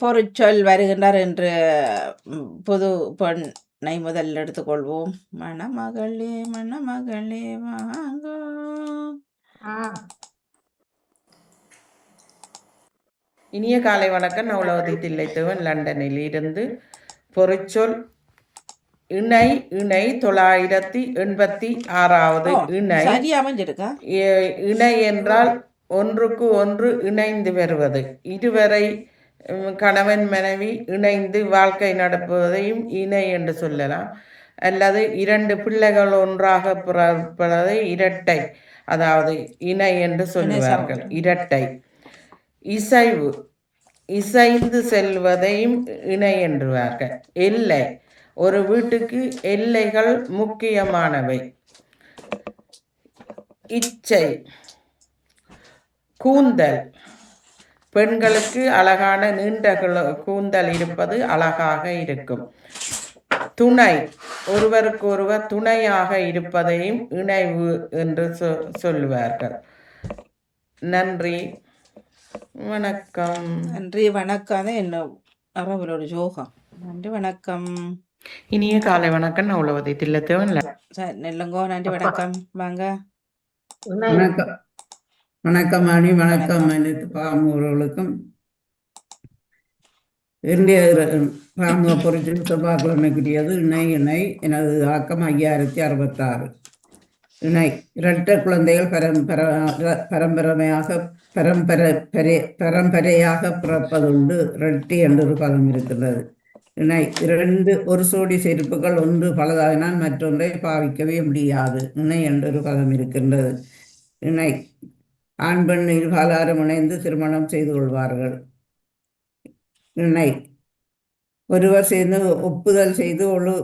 பொருட்சொல் வருகின்றார் என்று புது பெண்ணை முதலில் எடுத்துக்கொள்வோம். மணமகளே மணமகளே வாங்கோ இனிய காலை வணக்கம். உலகத்தை தில்லைத்தவன் லண்டனில் இருந்து பொறிச்சொல் இணை இணை தொள்ளாயிரத்தி எண்பத்தி ஆறாவது இணை. இணை என்றால் ஒன்றுக்கு ஒன்று இணைந்து வருவது. இருவரை ம், கணவன் மனைவி இணைந்து வாழ்க்கை நடப்பதையும் இணை என்று சொல்லலாம். அல்லது இரண்டு பிள்ளைகள் ஒன்றாக பிறப்பதை இரட்டை அதாவது இணை என்று சொல்லுவார்கள். இரட்டை. இசைவு. இசைந்து செல்வதையும் இணை என்றுவார்கள். எல்லை. ஒரு வீட்டுக்கு எல்லைகள் முக்கியமானவை. இச்சை. கூந்தல். பெண்களுக்கு அழகான நீண்ட குல- கூந்தல் இருப்பது அழகாக இருக்கும். துணை. ஒருவருக்கு ஒருவர் துணையாக இருப்பதையும் இணைவு என்று சொ- சொல்லுவார்கள். நன்றி. வணக்கம். நன்றி வணக்கம். அது என்ன? ஒரு யோகம் நன்றி வணக்கம். இனிய காலை வணக்கம். நான் உழவதை தில்லத்தவன் சரி நெல்லுங்கோ. நன்றி வணக்கம். வாங்க. வணக்கம். வணக்கம் அணி வணக்கம் அனைத்து பாமூர்களுக்கும் இந்திய ராம பொறிச்சில் செவ்வாய்க்கிழமைக்குரியது இணை இணை எனது ஆக்கம் ஐயாயிரத்தி அறுபத்தாறு. இணை இரட்டை குழந்தைகள் பரம்பர பரம்பரமையாக பரம்பரை பரே பரம்பரையாக பிறப்பதுண்டு இரட்டி என்று ஒரு பதம் இருக்கிறது. இணை இரண்டு ஒரு சோடி செருப்புகள் ஒன்று பலதாகினால் மற்றொன்றை பாவிக்கவே முடியாது. இணை என்றொரு பதம் இருக்கின்றது. இணை ஆண் பெண் இருபாலாரும் இணைந்து திருமணம் செய்து கொள்வார்கள். இணை. ஒருவர் சேர்ந்து ஒப்புதல் செய்து ஒரு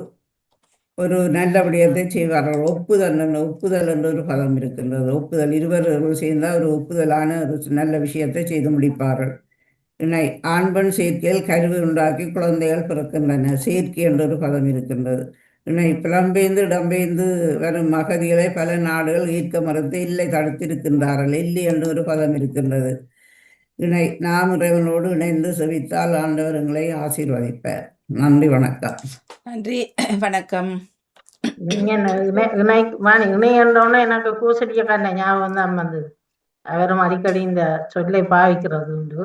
ஒரு நல்ல விடயத்தை செய்வார்கள். ஒப்புதல் என்ற ஒப்புதல் என்ற ஒரு பதம் இருக்கின்றது. ஒப்புதல் இருவர்கள் சேர்ந்தால் ஒரு ஒப்புதலான ஒரு நல்ல விஷயத்தை செய்து முடிப்பார்கள். இணை. ஆண்பெண் சேர்க்கையில் கருவி உண்டாக்கி குழந்தைகள் பிறக்கின்றன. சேர்க்கை என்ற ஒரு பதம் இருக்கின்றது. இணை புலம்பெயர்ந்து இடம்பெயர்ந்து வரும் அகதிகளை பல நாடுகள் ஈர்க்க மறுத்து இல்லை தடுத்திருக்கின்றார்கள். இல்லை என்று ஒரு பதம் இருக்கின்றது. இணை நாம் இறைவனோடு இணைந்து செவித்தால் ஆண்டவர் எங்களை ஆசீர்வதிப்பார். நன்றி வணக்கம். நன்றி வணக்கம். நீங்க என்ன இணை இணை வாணி இணை என்றோன்னே எனக்கு கூசடியக்காரன ஞாபகம் தான் வந்தது. அவரும் அடிக்கடி இந்த சொல்லை பாவிக்கிறது உண்டு.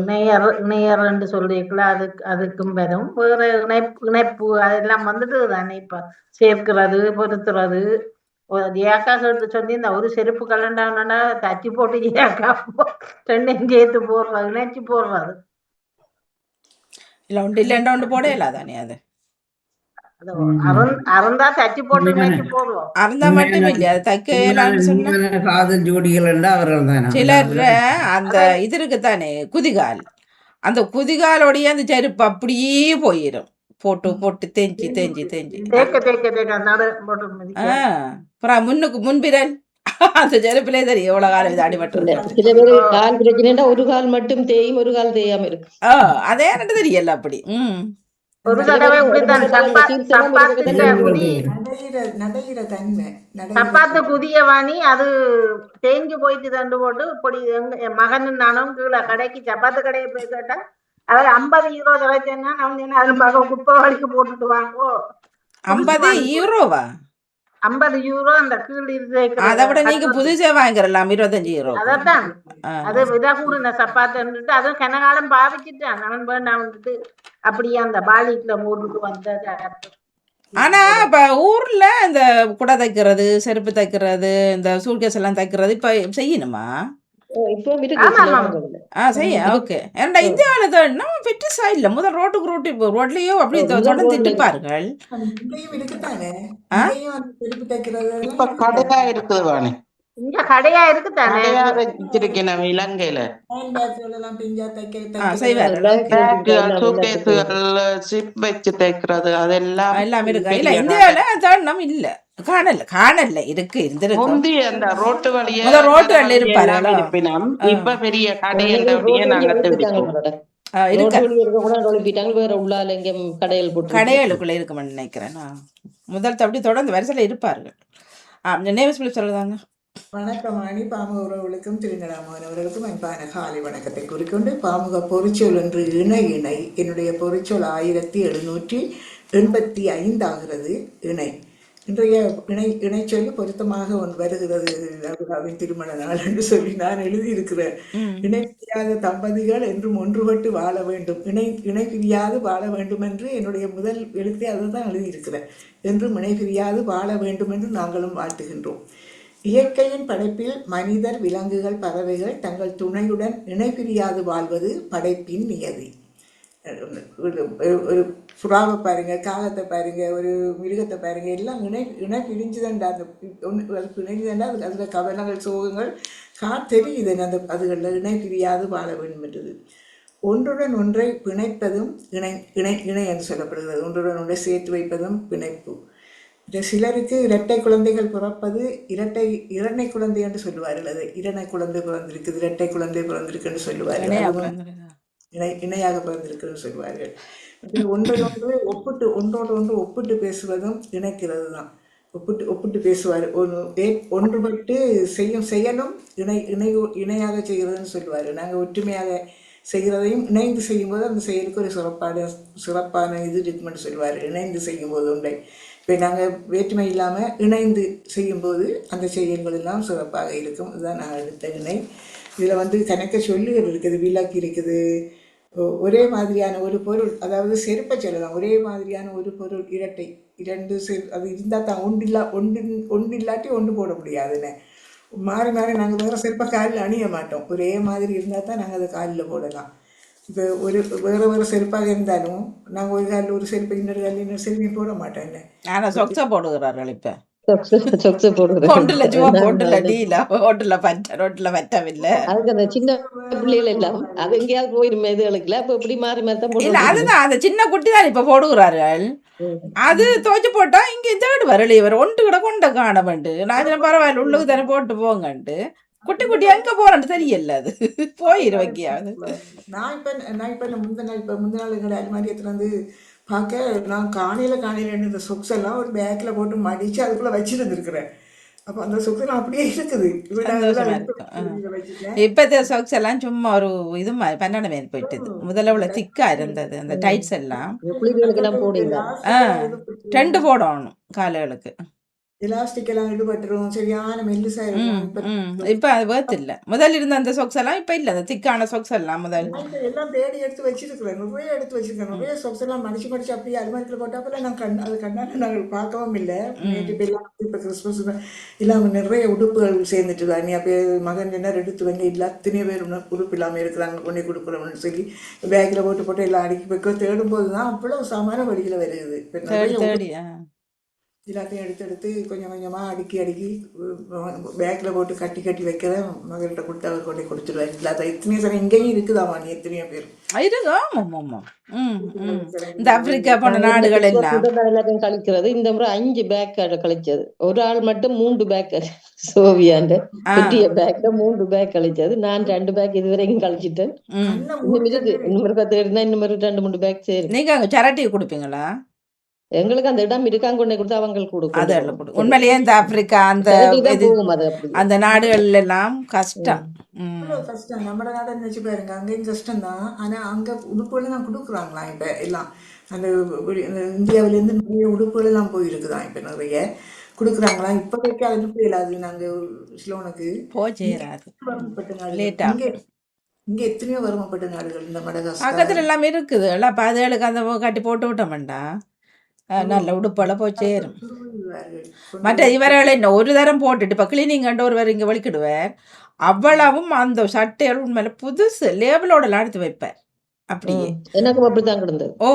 இணையர் இணையர் என்று சொல்லியிருக்கல அதுக்கு அதுக்கும் வரும் வேற இணைப்பு இணைப்பு அதெல்லாம் வந்துட்டு தானே இப்ப. சேர்க்கிறது பொருத்துறது. ஏக்கா ஜியாக்கா சொல்லிட்டு சொல்லி இந்த ஒரு செருப்பு கலண்டானா தச்சு போட்டு ஜியாக்கா ரெண்டையும் சேர்த்து போடுறது இணைச்சு போடுறது. இல்லை ஒன்று இல்லைண்டா ஒன்று போடையில தானே அது அது அருண் அருந்தா தச்சு போட்டு இணைச்சு போடுவோம் அறந்தா மட்டும் அது தைக்க சிலர் அந்த இது இருக்குதானே குதிகால். அந்த குதிகாலோடைய அந்த செருப்பு அப்படியே போயிடும் போட்டு போட்டு தேஞ்சி தேஞ்சி தேஞ்சி. அப்புறம் முன்னுக்கு முன்பிரல். அந்த செருப்பிலே தெரியும் எவ்வளவு காலம் இது அடிபட்டு சில பேர் கால் பிரச்சனைன்னா ஒரு கால் மட்டும் தேயும் ஒரு கால் தேயாம இருக்கும். ஆ அதே எனக்கு தெரியல அப்படி. ம். ஒரு தடவை இப்படித்தான் சப்பாத்து குதிய வாணி. அது தேஞ்சு போயிட்டு தண்டு போட்டு இப்படி எங்க என் மகனும் நானும் கீழே கடைக்கு சப்பாத்து கடையை போய் கேட்டா அவர் ஐம்பது ஈரோ கிடைச்சேன்னா நான் சொன்னேன் அது மகன் குப்பவாளிக்கு போட்டுட்டு வாங்கோ. ஐம்பது யூரோவா? ஐம்பது யூரோ அந்த கீழ் அதை விட நீங்க புதுசே வாங்கிடலாம் இருபத்தஞ்சு யூரோ அதத்தான் ஆ. அது இதா கூடுன சப்பாத்துன்னுட்டு அதுவும் கனகாலம் பாவிச்சுட்டான். அவன் வேண்டாம் வந்துட்டு அப்படியே அந்த பாலிக்குள்ள மூடிட்டு வந்த ஆனா இப்ப ஊர்ல இந்த குடை தைக்கிறது செருப்பு தைக்கிறது இந்த சூட்கேஸ் எல்லாம் தைக்கிறது இப்ப செய்யணுமா? பெருசா இல்ல. முதல் ரோட்டுக்கு ரோட்டு ரோட்லயோ அப்படி முதல் தொடர்ந்து திட்டுப்பார்கள். இப்ப கடையா இருக்குது வாணி. இங்க கடையா வச்சிருக்கேன் நம்ம இலங்கையில. சிப் வச்சு தைக்கிறது அதெல்லாம் எல்லாம் இருக்கு. இல்ல பெரிய இந்தியாவில தருணம் இல்ல. காணல காணல. இருக்கு இருந்திருக்கும் முந்தி அந்த ரோட்டு வழியா ரோட்டு? இருப்பினம் ஆ. இப்ப பெரிய கடை ரோடு என்றபடியே வழியா நாங்க எழுப்பிட்டாங்க தேடிப்போம் போலடா. ஆ, இருக்க. ரோடு வழியா இருக்க கூட எழுப்பிட்டாங்க வேற உள்ளால எங்கேயும் கடைகள் போட்டு கடைகளுக்குள்ள இருக்குமென்னு நினைக்கிறேன். நான் முதல் அப்படி தொடர்ந்து வரிசையில் இருப்பார்கள். பிலிப் சொல்லுதாங்க வணக்கம் அணி. பாமுக உறவுகளுக்கும் திருநடாமோகன் அவர்களுக்கும் அன்பான காலை வணக்கத்தை கூறிக்கொண்டு பாமுக பொறிச்சொல் என்று இணை இணை. என்னுடைய பொறிச்சொல் ஆயிரத்தி எழுநூற்றி எண்பத்தி ஐந்தாகிறது இணை. இன்றைய இணை இணைச்சொல் பொருத்தமாக ஒன்று வருகிறது. அபுதாவின் திருமண நாள் என்று சொல்லி நான் எழுதியிருக்கிறேன். இணை பிரியாத தம்பதிகள் என்றும் ஒன்றுபட்டு வாழ வேண்டும். இணை இணை பிரியாது வாழ வேண்டும் என்று என்னுடைய முதல் எழுத்தை அதை தான் எழுதியிருக்கிறேன். என்றும் இணை பிரியாது வாழ வேண்டும் என்று நாங்களும் வாழ்த்துகின்றோம். இயற்கையின் படைப்பில் மனிதர் விலங்குகள் பறவைகள் தங்கள் துணையுடன் இணைபிரியாது வாழ்வது படைப்பின் நியதி. ஒரு ஒரு புறாவை பாருங்க காகத்தை பாருங்க ஒரு மிருகத்தை பாருங்க எல்லாம் இணை இணை பிரிஞ்சுதான்டா அந்த ஒன்று அது பிரிஞ்சுதான்டா அது அதில் கவனங்கள் சோகங்கள் கா தெரியுது அந்த அதுகளில் இணை பிரியாது வாழ வேண்டும் என்றது. ஒன்றுடன் ஒன்றை பிணைப்பதும் இணை இணை இணை என்று சொல்லப்படுகிறது. ஒன்றுடன் ஒன்றை சேர்த்து வைப்பதும் பிணைப்பு. சிலருக்கு இரட்டை குழந்தைகள் பிறப்பது இரட்டை இரட்டை குழந்தை என்று சொல்லுவார்கள். அது இரணை குழந்தை பிறந்திருக்குது இரட்டை குழந்தை பிறந்திருக்கு என்று சொல்லுவார்கள். இணையா அதுவும் பிறந்திருக்கா? இணை இணையாக பிறந்திருக்குன்னு சொல்வார்கள் அப்படி ஒன்றோடொன்று ஒப்பிட்டு ஒன்றோடு ஒன்று ஒப்பிட்டு பேசுவதும் இணைக்கிறது தான் ஒப்பிட்டு ஒப்பிட்டு பேசுவார். ஏ- ஒன்றுபட்டு செய்யும் செயலும் இணை இணை இணையாக செய்கிறதுன்னு சொல்லுவார். நாங்கள் ஒற்றுமையாக செய்கிறதையும் இணைந்து செய்யும்போது அந்த செயலுக்கு ஒரு சிறப்பான சிறப்பான இது இருக்குமென்னு சொல்லுவார். இணைந்து செய்யும்போது ஒன்றை இப்போ நாங்கள் வேற்றுமை இல்லாமல் இணைந்து செய்யும்போது அந்த செயல்கள் எல்லாம் சிறப்பாக இருக்கும். இதுதான் நான் எடுத்த இணை இதில் வந்து கணக்க சொல்லுகள் இருக்குது விளக்கு இருக்குது. ஒரே மாதிரியான ஒரு பொருள் அதாவது செருப்பை சொல்லலாம். ஒரே மாதிரியான ஒரு பொருள் இரட்டை. இரண்டு செரு அது இருந்தால் தான் ஒன்றில்லா ஒன்று ஒன்று இல்லாட்டி ஒன்று போட முடியாதுன்னு மாறி மாறி நாங்கள் வேறு செருப்பை காலில் அணிய மாட்டோம். ஒரே மாதிரி இருந்தால் தான் நாங்கள் அதை காலில் போடலாம். இப்போ ஒரு வேறு வேறு செருப்பாக இருந்தாலும் நாங்கள் ஒரு காலில் ஒரு செருப்பு இன்னொரு காலில் இன்னொரு செருப்பையும் போட மாட்டோம் என்ன ஆனா சொக்ஸ போடுகிறார்கள் இப்ப ஒன்றுல சும்மா ஒன்றுல டீல ஒன்றுல பற்ற ஒன்றுல பற்றவில்லை அதுக்கு அந்த சின்ன பிள்ளைகள் எல்லாம் அது எங்கேயாவது போயிரும் இதுகளுக்குல அப்ப இப்படி மாறி மாறி தான் இல்ல அதுதான் அந்த சின்ன குட்டி தான் இப்ப போடுகிறார்கள் அது துவைச்சு போட்டா இங்க தேடு வரல இவர் ஒன்று கூட கொண்ட காண வேண்டு நான் பரவாயில்ல உள்ளுக்கு தானே போட்டு போங்கன்ட்டு குட்டி குட்டி எங்க போறேன்னு தெரியல அது. போயிரு வைக்கியாவது நான் இப்போ நான் இப்போ முந்தின நாள் இப்போ முந்தின நாள் எங்களை அலுமாரியத்தில் வந்து பார்க்க நான் காணையில் காணையில் இந்த சொக்ஸ் எல்லாம் ஒரு பேக்கில் போட்டு மடித்து அதுக்குள்ளே வச்சுருந்துருக்குறேன். அப்போ அந்த சொக்ஸ் எல்லாம் அப்படியே இருக்குது. இப்போ சாக்ஸ் எல்லாம் சும்மா ஒரு இது மாதிரி பன்னெண்டு மேல் போயிட்டது. முதல்ல உள்ள திக்கா இருந்தது. அந்த டைட்ஸ் எல்லாம். ரெண்டு போடணும் காலுகளுக்கு. எலாஸ்டிக் எல்லாம் ஈடுபட்டுரும் சரியான மெல்லிசா இப்போ அது வேர்த் இல்ல. முதல்ல இருந்த அந்த சொக்ஸ் எல்லாம் இப்ப இல்ல. அந்த திக்கான சொக்ஸ் எல்லாம் முதல் எல்லாம் தேடி எடுத்து வச்சிருக்கிறேன். நிறைய எடுத்து வச்சிருக்கேன். நிறைய சொக்ஸ் எல்லாம் மடிச்சு மடிச்சு அப்படியே அலுமாரியில் போட்டாப்பல நான் கண் அது கண்ணால நாங்கள் பார்க்கவும் இல்லை. நேற்று இப்போ எல்லாம் இப்போ கிறிஸ்மஸ் எல்லாம் நிறைய உடுப்புகள் சேர்ந்துட்டு தான் நீ அப்போ மகன் என்ன எடுத்து வந்து எல்லாத்தினையும் பேர் இன்னும் உடுப்பு இல்லாமல் இருக்கிறாங்க கொண்டே கொடுக்குறோம்னு சொல்லி பேக்கில் போட்டு போட்டு எல்லாம் அடுக்கி வைக்க தேடும் போது தான் அவ்வளோ சாமான வழியில் வருது எல்லாத்தையும் எடுத்து எடுத்து கொஞ்சம் கொஞ்சமாக அடுக்கி அடுக்கி பேக்கில் போட்டு கட்டி கட்டி வைக்கிறேன் மகள்கிட்ட கொடுத்து அவர் கொண்டு கொடுத்துருவாரு. இல்லாத எத்தனையோ சரி இங்கேயும் இருக்குதாமா நீ எத்தனையோ பேர். இந்த ஆப்பிரிக்கா போன நாடுகள் எல்லாம். கழிக்கிறது. இந்த முறை அஞ்சு பேக் கழிச்சது. ஒரு ஆள் மட்டும் மூன்று பேக் சோவியாண்ட பெரிய பேக்ல மூன்று பேக் கழிச்சது. நான் ரெண்டு பேக் இதுவரைக்கும் கழிச்சிட்டேன். இன்னும் இருக்கு இன்னும் பத்து இருந்தா இன்னும் ரெண்டு மூணு பேக் சரி நீங்க அங்க சரட்டி கொடுப்பீங்களா? எங்களுக்கு அந்த இடம் இருக்காங்க கொண்டு கொடுத்து அவங்களுக்கு அது கொடுக்கும் எல்லாம் கொடு உண்மையிலேயே இந்த ஆப்பிரிக்கா அந்த அந்த நாடுகள் எல்லாம் கஷ்டம் கஷ்டம். நம்ம நாடு நினச்சி பாருங்க அங்கேயும் கஷ்டம் தான் ஆனால் அங்கே உடுப்புகள் தான் கொடுக்குறாங்களாம் இப்போ எல்லாம்? அந்த இந்தியாவிலேருந்து நிறைய உடுப்புகள் எல்லாம் போயிருக்குதான் இப்போ நிறைய. கொடுக்குறாங்களாம் இப்போதைக்கு அனுப்ப இயலாது நாங்கள் சிலோனுக்கு. போ சேராது வறுமைப்பட்ட நாடுகள். லேட்டா இங்கே இங்கே எத்தனையோ வறுமைப்பட்ட நாடுகள் இந்த மடகாஸ்கர். பக்கத்துல எல்லாம் இருக்குது. எல்லாம் அப்ப அதுகளுக்கு அந்த கட்டி போட்டு விட்டோம்டா நல்ல உடுப்பெல்லாம் போய் சேரும் மற்ற இவர்களை ஒரு தரம் போட்டுட்டு இப்போ கிளீனிங் கண்டு ஒருவர் இங்கே வலிக்கிடுவார் அவ்வளவும் அந்த சட்டைகள் உண்மையில புதுசு லேபிளோடலாம் எடுத்து வைப்பார் அப்படியே. எனக்கும் அப்படித்தான் கிடந்தது. ஓ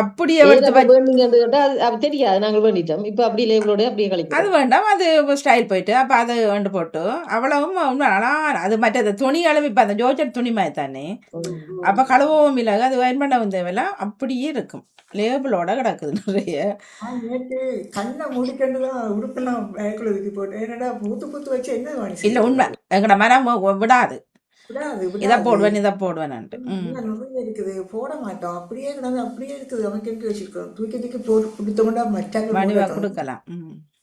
அப்படியே ஏன் எடுத்து அப்ப வச்சு வேணுங்கன்னு கேட்டா அது அது தெரியாது. நாங்கள் வேண்டிட்டோம். இப்ப அப்படியே லேபிளோட அப்படியே அது கழிக்கிறோம் வேண்டாம். அது ஸ்டைல் போயிட்டு அப்போ அதை கொண்டு போட்டு அவ்வளவும் ஆனால் அது மற்ற அந்த துணி அளவு இப்போ அந்த ஜோர்ஜட் துணி மாதிரி தானே. அப்போ கழுவவும் இல்லை. அது பயன் பண்ண தேவையில்லாம் அப்படியே இருக்கும். லேபிளோட கிடக்குது நிறைய. கண்ணை மூடிக்கண்டு தான் உடுப்பெல்லாம் பேக்கில் ஒதுக்கி போட்டேன். என்னடா பூத்து பூத்து வச்சு என்ன வாங்கி இல்லை உண்மை. எங்கட மனம் விடாது விடாது. இதை போடுவேன் இதை நிறைய இருக்குது. போட மாட்டோம். அப்படியே கிடந்து அப்படியே இருக்குது. அவன் கெட்டி வச்சிருக்கோம் தூக்கி தூக்கி போட்டு கொடுத்தோம்னா மச்சாங்க மணிவா கொடுக்கலாம்.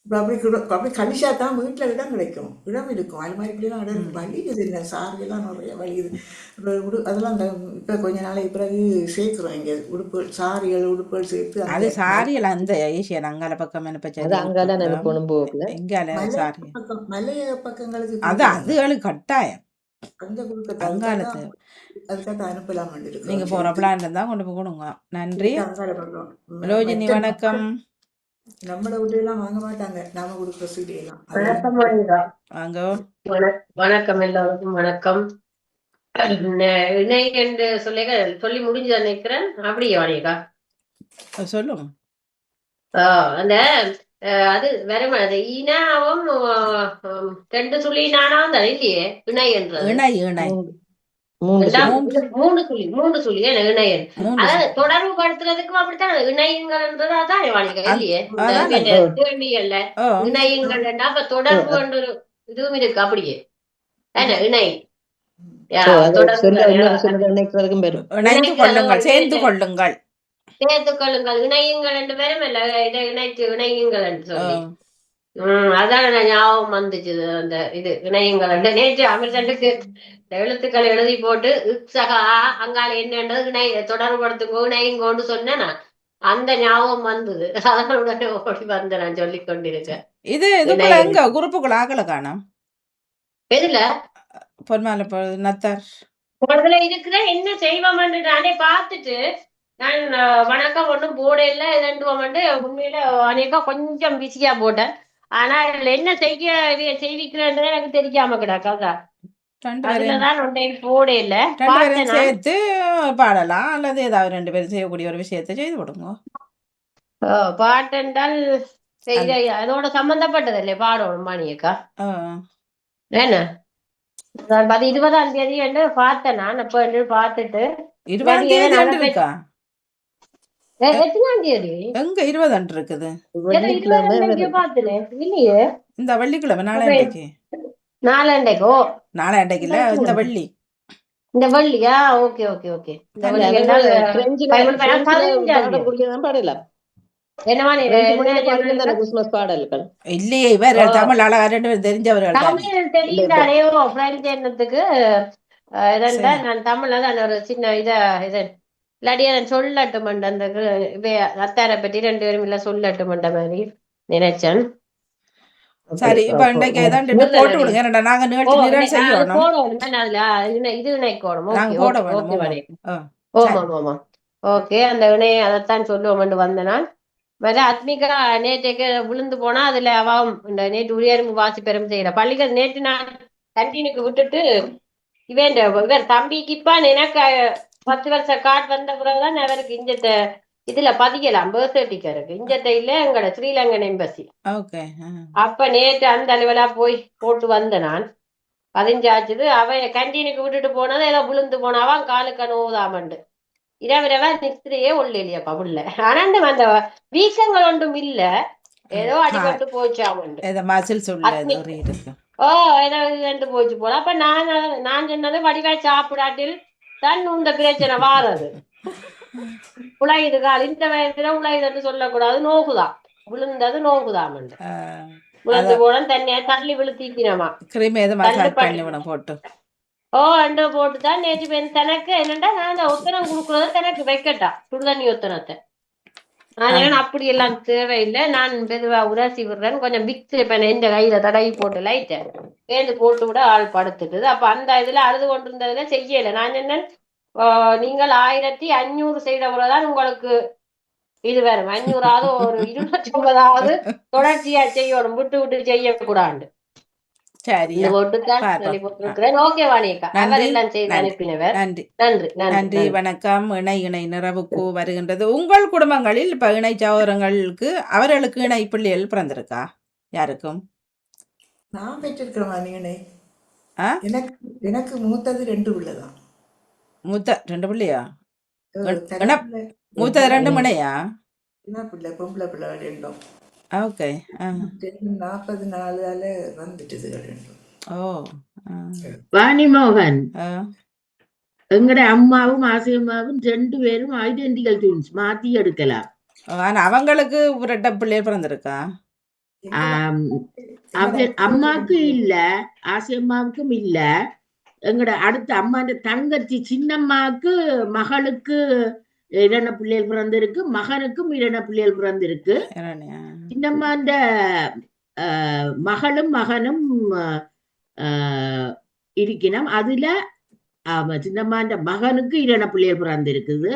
அப்படி குடு- அப்படி கழிச்சா தான் வீட்டில் இடம் கிடைக்கும். இடம் இருக்கும். அது மாதிரி இப்படிலாம் இடம் இருக்கு. வலிக்குது இல்லை. சாரியெல்லாம் நிறைய வலிக்குது அதெல்லாம் அந்த இப்போ கொஞ்ச நாளைக்கு பிறகு சேர்க்குறோம் இங்கே. உடுப்புகள் சாரிகள் உடுப்புகள் சேர்த்து அது அந்த சாரியல் அந்த ஏசியன் அங்கால பக்கம் என்ன பச்சை அது அங்கால மலைய பக்கங்களுக்கு அது அதுகளுக்கு கட்டாயம். அதுக்காக அனுப்பலாம் நீங்க போற பிளான் இருந்தா கொண்டு போய் கொடுங்க. நன்றி. ரோஜினி வணக்கம். நம்மள வீட்டையெல்லாம் வாங்க மாட்டாங்க. நாம கொடுக்குற சீடையெல்லாம் வணக்கம் வாங்க. வண- வணக்கம் எல்லோருக்கும் வணக்கம். இணை என்று சொல்லி சொல்லி முடிஞ்சு நினைக்கிறேன். அப்படியே வணிகா சொல்லுங்க. ஆஹ் அந்த அது வெறும் அது ஈனாவும் ஆஹ், ரெண்டு சொல்லி நானாவும் தான் இல்லையே இணை என்றது இணை இணை மூணு மூன்று. மூணு சொல்லி இணை அதாவது தொடர்பு படுத்துறதுக்கும் அப்படித்தான் இணையங்கள்ன்றது அதான் வணிகா இல்லையே கேள்விகள்ல ஓ இணையங்கள் அப்ப தொடர்பு இதுவும் இருக்கு அப்படியே என்ன இணை சேர்ந்து கொள்ளுங்கள் சேர்த்து கொள்ளுங்கள் இணையுங்கள் என்று பேரும் இல்ல இதை இணைத்து இணையுங்கள் என்று சொல்லி. உம் அதான் நான் ஞாபகம் வந்துச்சு அந்த இது இணையுங்கள் என்று. நேற்று அமிர்தண்டுக்கு எழுத்துக்கள் எழுதி போட்டு இக்ஸகா அங்கால என்னன்றது இணை தொடர்புபடுத்துங்கோ இணையுங்கோன்னு சொன்னேன் நான். அந்த ஞாபகம் வந்தது. அதனால உடனே ஓடி வந்தேன் நான் சொல்லிக் கொண்டிருக்கேன். இது இதுக்குள்ள. எங்க குரூப்புக்குள்ள ஆகல காணோம்? எதுல? பொன்மால நத்தார். உடனே இருக்கிற என்ன செய்வோம்னு நானே பார்த்துட்டு நான் வணக்கம் ஒன்றும் போட இல்லை ரெண்டுவோம்ட்டு உண்மையில அநேகா கொஞ்சம் பிஸியா போட்டேன். ஆனா இதுல என்ன செய்ய செய்விக்கிறேன்றது எனக்கு தெரியாம கிடக்காதா ரெண்டு போட இல்ல. ரெண்டு. சேர்த்து பாடலாம் அல்லது ஏதாவது ரெண்டு பேரும் செய்யக்கூடிய ஒரு விஷயத்தை செய்து விடுங்க அஹ், பாட்டென்றால் செய்த அதோட சம்பந்தப்பட்டது இல்லையா பாடணும் மணியக்கா என்ன? இருபதாம் தேதி என்று பார்த்தேன் நான் அப்ப பார்த்துட்டு. இருபதாம் தேதி நான் அன்று போய்- இருக்கா எ- எத்தனாம் தேதி எங்க இருபது அன்று இருக்குது இந்த வெள்ளிக்கிழமை நாளைக்கு நாலண்டைக்கோ நாளை அன்றைக்கு இல்ல இந்த வெள்ளி. இந்த வள்ளியா ஓகே ஓகே ஓகே. இல்லையே இவர். தமிழ் அழகா ரெண்டு பேரும் தெரிஞ்சவர்கள் பிரெஞ்சு என்னத்துக்கு? சரி. நான் தமிழ்ல தான் ஒரு சின்ன இத இது இல்லாட்டியே நான் சொல்லட்டும் அந்த அத்தாரை பற்றி ரெண்டு பேரும் இல்ல சொல்லட்டும் மாதிரி நினைச்சேன். சரி இப்ப இன்னைக்கு ஏதாவது போட்டு. விடுங்க. நாங்க நிகழ்ச்சி செய்யணும். இது- இணைக்கணும் நாங்க போட வேணும், ஓமா ஓகே. அந்த இணைய அதைத்தான் சொல்லுவோம்னு வந்தேன் நான். வேற அத்மிகா நேற்றைக்கு விழுந்து போனா அதுல இந்த நேற்று உரியரும்பு வாசி பெரும் செய்யற. பள்ளிகள் நேற்று நான் கண்டீனுக்கு விட்டுட்டு இவன் இவர் தம்பிக்கு இப்ப எனக்கு பத்து வருஷ கார்டு வந்த பிறகுதான் அவருக்கு இஞ்சத்த இதுல பதிக்கலாம் பேர்த் சர்டிஃபிகேட்டுக்கு இஞ்சத்த இல்ல எங்கட ஸ்ரீலங்கன் எம்பசி. அப்ப நேற்று அந்த அளவுல போய் போட்டு வந்தேன் நான். பதிஞ்சாச்சுது அவன் கண்டீனுக்கு விட்டுட்டு போனது ஏதோ விழுந்து போனாவான் காலுக்கு நோவுதாமண்டு. இரவிரவ நித்திரையே ஒல்லியப்பா புள்ள ஆனா இந்த அந்த வீக்கங்கள் ஒன்றும் இல்ல. ஏதோ அடிபட்டு ஒரு இருக்கு ஓ ஏதோ ரெண்டு போச்சு போல. அப்ப நான் நான் சொன்னது வடிவாய் சாப்பிடாட்டில் தான் இந்த பிரச்சனை வாரது. உழையுது கால் இந்த வயசுல உழையுதுன்னு சொல்லக்கூடாது நோகுதான் விழுந்தது ஆ, விழுந்து போன தண்ணியா தள்ளி விழுத்திக்கினமா. போட்டு. ஓ அண்ட போட்டுதான் நேற்று தனக்கு என்னண்டா நான் அந்த ஒத்தனம் கொடுக்குறத தனக்கு வைக்கட்டா. சுடுதண்ணி ஒத்தனத்தை. நான் ஏன்னா அப்படி எல்லாம் தேவையில்லை. நான் மெதுவா உராசி விடுறேன். கொஞ்சம் விக்ஸ் இப்ப இந்த கையில தடவி போட்டு லைட்ட ஏந்து போட்டு விட ஆள் படுத்துட்டுது அப்ப அந்த இதுல அழுது கொண்டிருந்ததுல செய்யல. நான் என்ன நீங்கள் ஆயிரத்தி அஞ்சூறு செய்தவங்கதான் உங்களுக்கு இது வரும். அஞ்சூறாவது ஒரு இருநூற்றி ஐம்பதாவது தொடர்ச்சியா செய்யணும். விட்டு விட்டு செய்யக்கூடாது சரி நன்றி, வணக்கம். இணை இணை நிறைவுக்கு வருகின்றது. உங்கள் குடும்பங்களில் இப்ப இணை சகோதரங்களுக்கு அவர்களுக்கு இணை பிள்ளைகள் பிறந்திருக்கா? யாருக்கும்? நான் பெற்றிருக்கிறேன் மணியனை ஆ? எனக்கு எனக்கு மூத்தது ரெண்டு பிள்ளைதான். மூத்த ரெண்டு பிள்ளையா? அஹ் என்ன- தனக்குள்ள மூத்த ரெண்டு மணியா என்ன பிள்ளை பொம்பளை பிள்ளை ரெண்டும். ஓகே ஆ ரெண்டு நாற்பது நாளால வந்துட்டுது ரெண்டும். ஓ ஆ. வாணி மோகன் ஆ. எங்கட அம்மாவும் ஆசியம்மாவும் ரெண்டு பேரும் ஐடென்டிக்கல் ட்வின்ஸ் மாத்தி எடுக்கலாம் ஆனா அவங்களுக்கு ரெட்ட பிள்ளைகள் பிறந்திருக்கா? அம்மாக்கு இல்ல. ஆசியம்மாவுக்கும் இல்ல. எங்கட அடுத்த அம்மாண்ட தங்கச்சி சின்னம்மாவுக்கு மகளுக்கு இரண பிள்ளைகள் பிறந்திருக்கு? மகனுக்கும் இரண பிள்ளைகள் பிறந்திருக்கு? சின்னம்மாண்ட ஆஹ், மகளும் மகனும் ஆஹ், இருக்கணும். அதுல சின்னம்மாண்ட மகனுக்கு இரண பிள்ளைகள் பிறந்திருக்குது?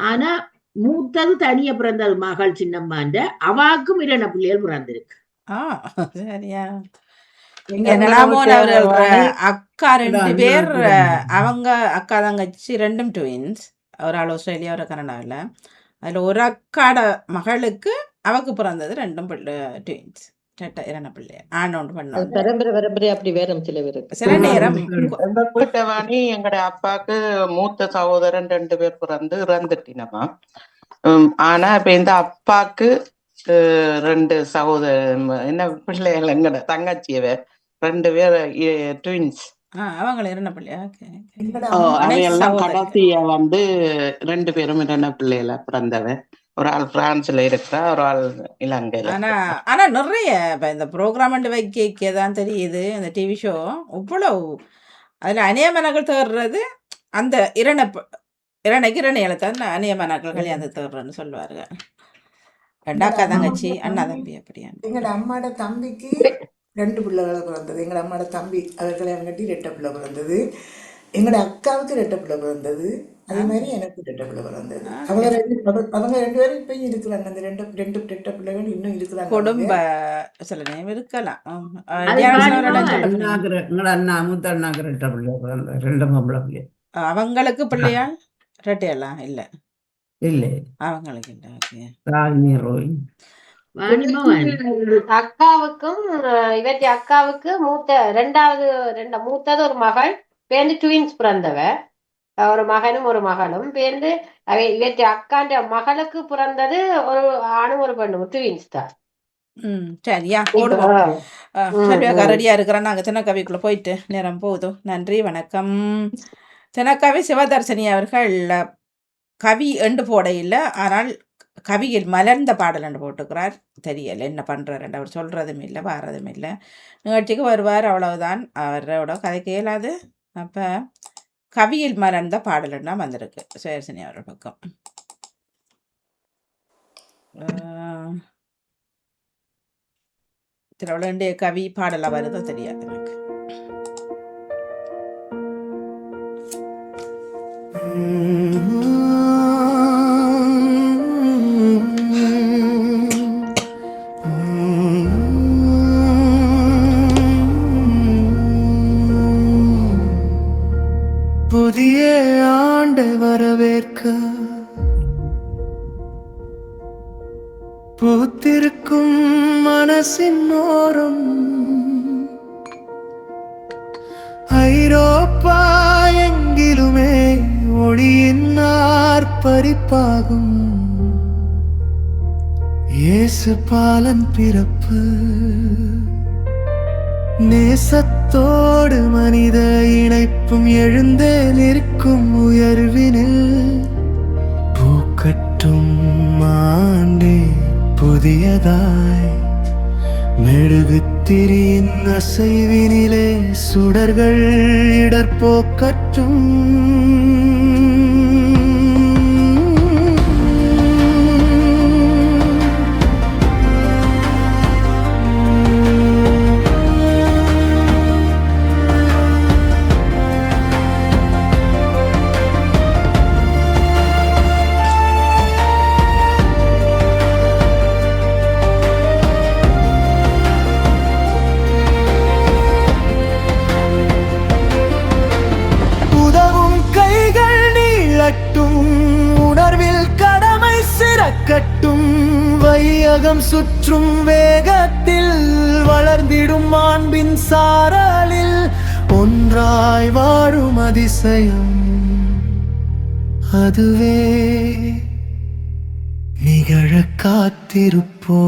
ஆனா மூத்தது தனியா பிறந்தது மகள் சின்னம்மாண்ட அவாக்கும் இரண பிள்ளைகள் பிறந்திருக்கு? அக்கா ரெண்டு பேர். அவங்க அக்கா தங்கச்சி ரெண்டும் ட்வின்ஸ் ஒரு ஆள் ஆஸ்திரேலியா ஒரு கனடாவில் அதில் ஒரு அக்காட மகளுக்கு அவக்கு பிறந்தது ரெண்டும் பிள்ளை ட்வின்ஸ் ரெட்ட இரண்டு பிள்ளை. அது பண்ணோம் பரம்பரை பரம்பரை அப்படி வேறும் சில பேருக்கு சில நேரம் எங்க வீட்டவாணி எங்கட அப்பாக்கு மூத்த சகோதரன் ரெண்டு பேர் பிறந்து இறந்துட்டினமா உம், ஆனா இப்ப இந்த அப்பாக்கு ரெண்டு சகோதரன் என்ன பிள்ளைகள் எங்கட தங்கச்சியவ ரெண்டு பேர் ட்வின்ஸ் ஆ அவங்கள இரண்டு பிள்ளையா? ஓகே எங்கட ஓ அம்மா அவையெல்லாம் சகோதரிகள். கடைசியா வந்து ரெண்டு பேரும் என்ன பிள்ளைகள பிறந்தவ. ஒரு ஆள் பிரான்ஸ்ல இருக்கிறா ஒரு ஆள் இலங்கையில ஆனா ஆனா நிறைய இப்ப இந்த ப்ரோக்ராம் வைக்க தான் தெரியுது இந்த டிவி ஷோ இவ்வளவு. அதுல அநியமனங்கள் தேடுறது அந்த இரண இரணக்கு இரணையில தான் அநியமனங்கள் கல்யாணத்தை தேடுறேன்னு சொல்லுவாருங்க. ரெண்டு அக்கா தங்கச்சி அண்ணா தம்பி அப்படியா எங்கட அம்மாட தம்பிக்கு ரெண்டு பிள்ளைகள் பிறந்தது. எங்கட அம்மாட தம்பி அவர் கல்யாணம் கட்டி ரெட்டை பிள்ளை பிறந்தது. எங்கட அக்காவுக்கு ரெட்டை பிள்ளை பிறந்தது. அதே மாதிரி எனக்கு ரெட்டை பிள்ளை பிறந்தது. அவங்க ரெண்டு அவங்க- ரெண்டு பேரும் இப்பயும் இருக்கிறாங்க. அந்த ரெண்டு ரெண்டு ரெட்டை பிள்ளைகள் இன்னும் இருக்கிறாங்க. குடும்ப. சில நேரம் இருக்கலாம். எங்களோட அண்ணா மூத்த அண்ணாக்கு ரெட்ட பிள்ளை பிறந்த ரெண்டு பொம்பளை பிள்ளை. அவங்களுக்கு பிள்ளையாள் ரெட்டையெல்லாம் இல்ல. இல்லை. அவங்களுக்கு இல்ல. ராகினி வாணிமோகன் அக்காவுக்கும் இவத்தி அக்காவுக்கு மூத்த ரெண்டாவது ரெண்ட மூத்தது ஒரு மகள் பேருந்து ட்வின்ஸ் பிறந்தவ. ஒரு மகனும் ஒரு மகளும். பேருந்து இவத்தி அக்காண்ட மகளுக்கு பிறந்தது ஒரு ஆணும் ஒரு பெண்ணும் ட்வின்ஸ் தான். ம் சரியா போடுவோம். ஆஹ். அஹ், ம், சரி ம். ரெடியா இருக்கிறேன் நாங்க தினக்கவிக்குள்ள போயிட்டு நேரம் போதும் நன்றி வணக்கம். தினக்கவி சிவதர்சனி அவர்கள் கவி எண்டு போட இல்லை ஆனால் கவியில் மலர்ந்த பாடல் என்று போட்டுக்கிறார் தெரியலை என்ன பண்றாருன்னு அவர் சொல்கிறதும் இல்லை வாரதும் இல்லை. நிகழ்ச்சிக்கு வருவார் அவ்வளவுதான். அவரோட கதைக்கு இயலாது அப்போ கவியில் மலர்ந்த பாடல்னா வந்திருக்கு. சுயர்சினி அவர் பக்கம். அஹ், திருவள்ளுவருடைய கவி பாடலாக வருதோ தெரியாது எனக்கு. புதிய உயர்வினில் பூக்கட்டும் ஆண்டே புதியதாய். மெழுகு திரியின் அசைவினிலே சுடர்கள் இடர்போக்கற்றும் கட்டும் வையகம் சுற்றும் வேகத்தில் வளர்ந்திடும் மாண்பின் சாரலில் ஒன்றாய் வாழும் அதிசயம் அதுவே. நிகழ காத்திருப்போ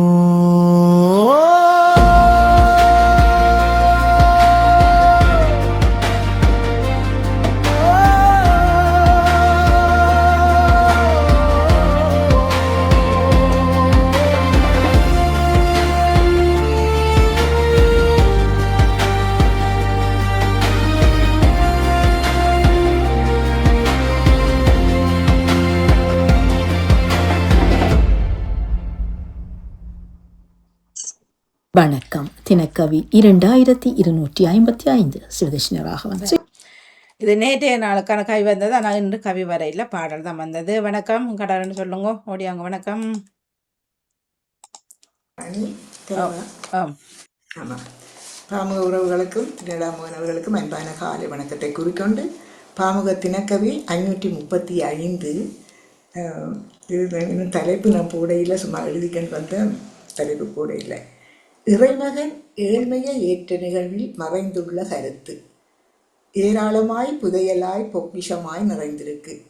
வணக்கம். தினக்கவி இரண்டாயிரத்தி இருநூற்றி ஐம்பத்தி ஐந்து. சிவதர்ஷினி ராகவன் இது நேற்றைய நாளுக்கான கவி வந்தது. ஆனால் இன்று கவி வரையில் பாடல் தான் வந்தது. வணக்கம். கடவுள்னு சொல்லுங்க. ஓடியாங்க. வணக்கம். பாமுக உறவுகளுக்கும் திருடாமகனவர்களுக்கும் அன்பான காலை வணக்கத்தை கூறிக்கொண்டு பாமுக தினக்கவி ஐநூற்றி முப்பத்தி ஐந்து. இது தலைப்பு நான் போடையில் சும்மா எழுதிக்கன்னு வந்தேன் தலைப்பு போடையில் இறைமகன் ஏழ்மையை ஏற்ற நிகழ்வில் மறைந்துள்ள கருத்து. ஏராளமாய் புதையலாய் பொக்கிஷமாய் நிறைந்திருக்கு.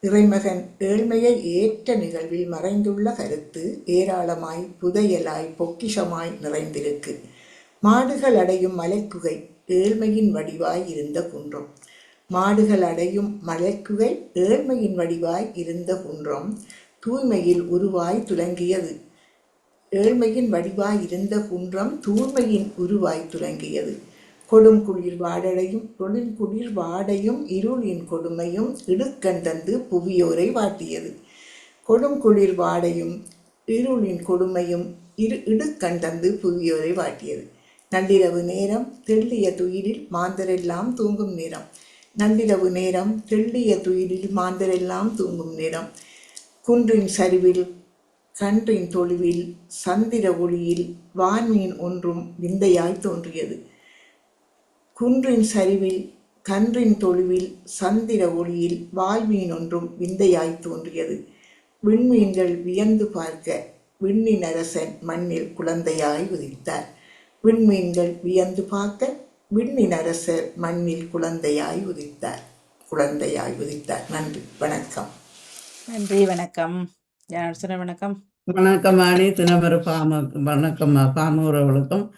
இறைமகன் ஏழ்மையை ஏற்ற நிகழ்வில் மறைந்துள்ள கருத்து ஏராளமாய் புதையலாய் பொக்கிஷமாய் நிறைந்திருக்கு. மாடுகள் அடையும் மலைக்குகை ஏழ்மையின் வடிவாய் இருந்த குன்றம். மாடுகள் அடையும் மலைக்குகை ஏழ்மையின் வடிவாய் இருந்த குன்றம் தூய்மையில் உருவாய் துலங்கியது. ஏழ்மையின் வடிவாய் இருந்த குன்றம் தூய்மையின் உருவாய் துலங்கியது. கொடும் குளிர் வாடடையும் கொடும் குளிர் வாடையும் இருளின் கொடுமையும் இடுக்கண் தந்து புவியோரை வாட்டியது. கொடும் குளிர் வாடையும் இருளின் கொடுமையும் இரு இடுக்கண் தந்து புவியோரை வாட்டியது. நள்ளிரவு நேரம் தெள்ளிய துயிலில் மாந்தரெல்லாம் தூங்கும் நேரம். நள்ளிரவு நேரம் தெள்ளிய துயிலில் மாந்தரெல்லாம் தூங்கும் நேரம். குன்றின் சரிவில் கன்றின் தொழுவில் சந்திர ஒளியில் வான்மீன் ஒன்றும் விந்தையாய் தோன்றியது. குன்றின் சரிவில் கன்றின் தொழுவில் சந்திர ஒளியில் வால்மீன் ஒன்றும் விந்தையாய் தோன்றியது. விண்மீன்கள் வியந்து பார்க்க விண்ணின் அரசன் மண்ணில் குழந்தையாய் உதித்தார். விண்மீன்கள் வியந்து பார்க்க விண்ணின் அரசர் மண்ணில் குழந்தையாய் உதித்தார். குழந்தையாய் உதித்தார். நன்றி. வணக்கம். நன்றி. வணக்கம். வணக்கம்? வணக்கம் ஆணி தினமரு பாம வணக்கம் பாமுறவர்களுக்கும்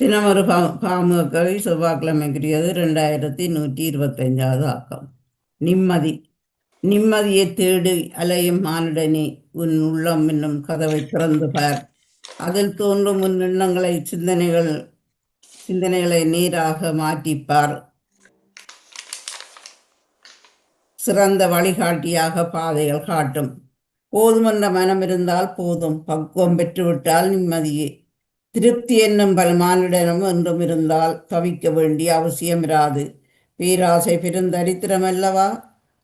தினமரு பா பாமு கவி செவ்வாய்க்கிழமைக்குரியது ரெண்டாயிரத்தி நூற்றி இருபத்தஞ்சாவது ஆக்கம். நிம்மதி. நிம்மதியை தேடி அலையும் மானுடனே உன் உள்ளம் என்னும் கதவை திறந்து பார். அதில் தோன்றும் உன் எண்ணங்களை சிந்தனைகள் சிந்தனைகளை நீராக மாற்றிப்பார். சிறந்த வழிகாட்டியாக பாதைகள் காட்டும். போதுமென்ற மனம் இருந்தால் போதும். பக்குவம் பெற்றுவிட்டால் நிம்மதியே. திருப்தி என்னும் பல மானிடனும் என்றும் இருந்தால் தவிக்க வேண்டிய அவசியம் இராது. பேராசை பெருந்தரித்திரம் அல்லவா?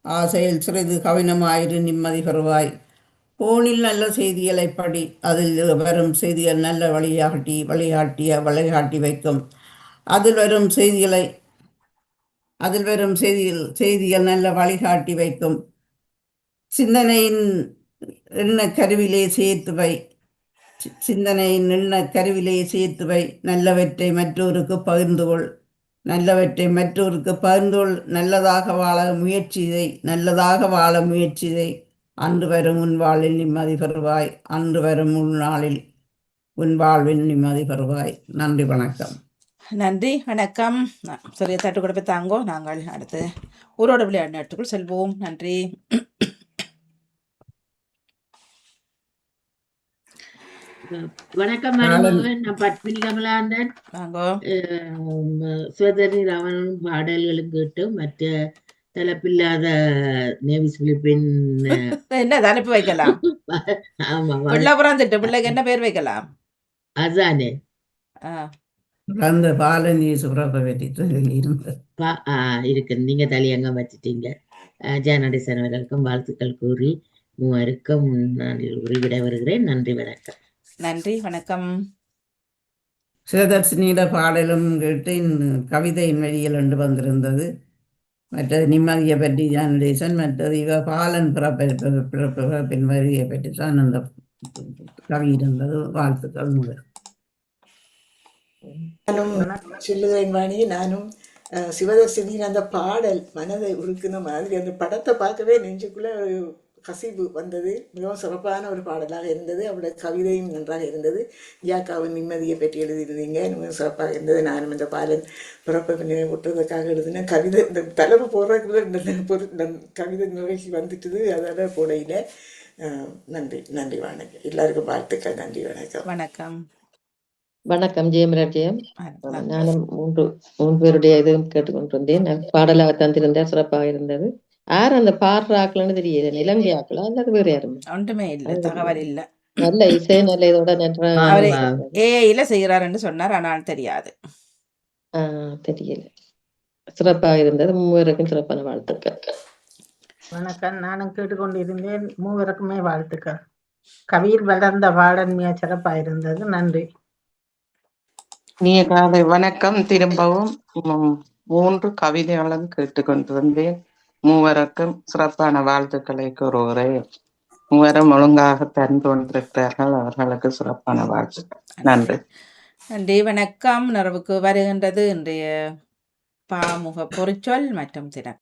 ஆசையில் சிறிது கவனமாயிரு நிம்மதி பெறுவாய். போனில் நல்ல செய்திகளை படி அதில் வரும் செய்திகள் நல்ல வழிகாட்டி வழிகாட்டிய வழிகாட்டி வைக்கும். அதில் வரும் செய்திகளை அதில் வரும் செய்திகள் செய்திகள் நல்ல வழிகாட்டி வைக்கும். சிந்தனையின் எண்ண கருவிலே சேர்த்து வை சி- சிந்தனையின் எண்ண கருவிலே சேர்த்து வை நல்லவற்றை மற்றோருக்கு பகிர்ந்து கொள். நல்லவற்றை மற்றோருக்கு பகிர்ந்து கொள். நல்லதாக வாழ முயற்சி செய் நல்லதாக வாழ முயற்சி செய் அன்று வரும் உன் வாழ்வில் நிம்மதி பெறுவாய். அன்று வரும் உன் நாளில் உன் வாழ்வில் நிம்மதி பெறுவாய். நன்றி வணக்கம். நன்றி வணக்கம். ந- சிறிய தட்டு கொடுப்பை தாங்கோ. நாங்கள் அடுத்து ஊரோட விளையாட்டு செல்வோம். நன்றி. வணக்கம் மருமகன் நான் பத்மினி கமலாந்தன் சிவதர்ணி ராவணன் பாடல்களும் கேட்டு மற்ற தலைப்பில்லாத நேவிஸ் பிலிப்பின் என்ன அனுப்பி வைக்கலாம்? ஆமா பிள்ளை பிறந்துட்டு பிள்ளைக்கு என்ன பேர் வைக்கலாம்? அதானே ஆ, அந்த பாலனி சுப்ரப வெற்றி இருந்தது பா- ஆ, இருக்கு. நீங்க தலையங்கம் வச்சிட்டீங்க. ஜெயநடேசன் அவர்களுக்கும் வாழ்த்துக்கள் கூறி மூவருக்கும் நான் உரிவிட வருகிறேன். நன்றி வணக்கம். நன்றி வணக்கம். சிவதர்ஷினியிட பாடலும் கேட்டு கவிதையின் வழியில் என்று வந்திருந்தது. மற்றது நிம்மதியை பற்றி ஜானடேசன் மற்றது இவ பாலன் பிறப்பை பிறப்பு பிறப்பின் வருகையை பற்றி தான் அந்த கவி இருந்தது. வாழ்த்துக்கள் முதல். நானும் சொல்லுகிறேன் வாணி நானும் சிவதர்சினியின் அந்த பாடல் மனதை உருக்குன மாதிரி அந்த படத்தை பார்க்கவே நெஞ்சுக்குள்ள ஒரு கசிவு வந்தது மிகவும் சிறப்பான ஒரு பாடலாக இருந்தது. அவருடைய கவிதையும் நன்றாக இருந்தது. ஜியாக்காவின் நிம்மதியை பற்றி எழுதியிருந்தீங்க. மிகவும் சிறப்பாக இருந்தது. நானும் இந்த பாலன் பிறப்பை விட்டுறதுக்காக எழுதினேன். கவிதை இந்த தலைப்பு போடுறதுக்குள்ள கவிதை நிகழ்ச்சி வந்துட்டுது. அதோட போடையில் நன்றி. நன்றி வணக்கம். எல்லாருக்கும் வாழ்த்துக்கள். நன்றி வணக்கம். வணக்கம். வணக்கம். ஜெயமராஜ் ஜெயம் வணக்கம். நானும் மூன்று மூன்று பேருடைய இதுவும் கேட்டுக்கொண்டிருந்தேன். நான் பாடலாக தந்திருந்தேன் சிறப்பாக இருந்தது. யார் அந்த பாடுற ஆக்கலன்னு தெரியல. இலங்கை ஆக்கலா அல்லது வேற யாரும். ஒன்றுமே இல்லை. தகவல் இல்லை. நல்ல இசை நல்ல இதோட அவரு. ஏஐல செய்யறாருன்னு சொன்னார். ஆனால் தெரியாது. ஆ, தெரியல. சிறப்பாக இருந்தது. மூவருக்கும் சிறப்பான வாழ்த்துக்கள். வணக்கம். நானும் கேட்டுக்கொண்டிருந்தேன். மூவருக்குமே வாழ்த்துக்கள். கவியில் வளர்ந்த பாடல் மிக சிறப்பாக இருந்தது. நன்றி. நீ காலை வணக்கம். திரும்பவும் மூன்று கவிதைகளும் கேட்டுக்கொண்டிருந்தேன் மூவருக்கும் சிறப்பான வாழ்த்துக்களை கூறுகிறேன். மூவரும் ஒழுங்காக தந்து கொண்டிருக்கிறார்கள். அவர்களுக்கு சிறப்பான வாழ்த்துக்கள். நன்றி. நன்றி. வணக்கம். உணர்வுக்கு வருகின்றது இன்றைய பாமுக பொறிச்சொல் மற்றும் திறன்.